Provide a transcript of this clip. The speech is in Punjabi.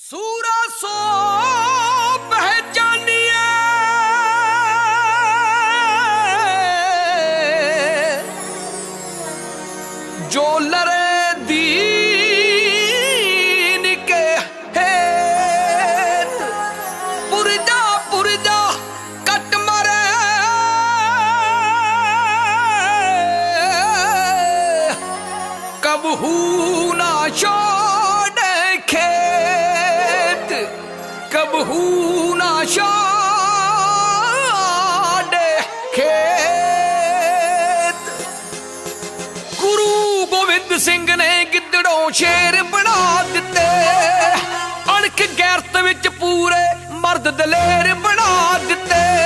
ਸੂਰਾ ਸੋ ਪਹਿਚਾਨੀਏ ਜੋ ਲਰੇ ਦੀਨ ਕੇ ਹੇਤ, ਪੁਰਜਾ ਪੁਰਜਾ, ਕੱਟ ਮਰੇ। ਕਬਹੂ ਨਾ ਛੋੜੇ ਗਿੱਦੜੋਂ ਸ਼ੇਰ ਬਣਾ ਦਿੱਤੇ। ਅਣਖ ਗੈਰਤ ਵਿੱਚ ਪੂਰੇ ਮਰਦ ਦਲੇਰ ਬਣਾ ਦਿੱਤੇ।